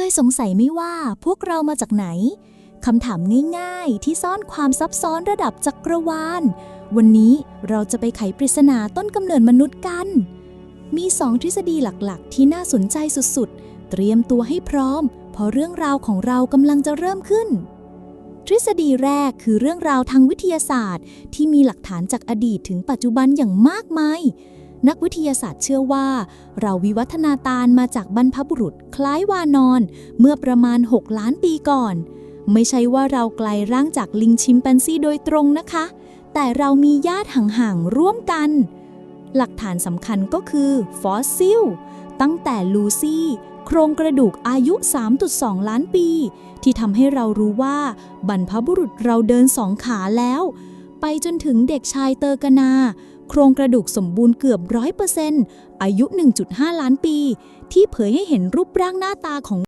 เคยสงสัยไหม่ว่าพวกเรามาจากไหนคำถามง่ายๆ ที่ซ่อนความซับซ้อนระดับจักรวาล วันนี้เราจะไปไขปริศนาต้นกำเนิดมนุษย์กัน มีสองทฤษฎีหลักๆ ที่น่าสนใจสุดๆ เตรียมตัวให้พร้อม เพราะเรื่องราวของเรากำลังจะเริ่มขึ้น ทฤษฎีแรกคือเรื่องราวทางวิทยาศาสตร์ ที่มีหลักฐานจากอดีตถึงปัจจุบันอย่างมากมาย นักวิทยาศาสตร์เชื่อว่า เราวิวัฒนาการมาจากบรรพบุรุษคล้ายวานอน เมื่อประมาณ 6 ล้านปีก่อน ไม่ใช่ว่าเราไกลร่างจากลิงชิมแปนซีโดยตรงนะคะ แต่เรามีญาติห่างๆร่วมกัน หลักฐานสำคัญก็คือฟอสซิลตั้งแต่ลูซี่โครงกระดูกอายุ 3.2 ล้านปี ที่ทำให้เรารู้ว่า บรรพบุรุษเราเดินสองขาแล้ว ไปจนถึงเด็กชายเตอร์กนา โครงกระดูกสมบูรณ์เกือบร้อยเปอร์เซ็นต์อายุ 1.5 ล้านปี ที่เผยให้เห็นรูปร่างหน้าตาของ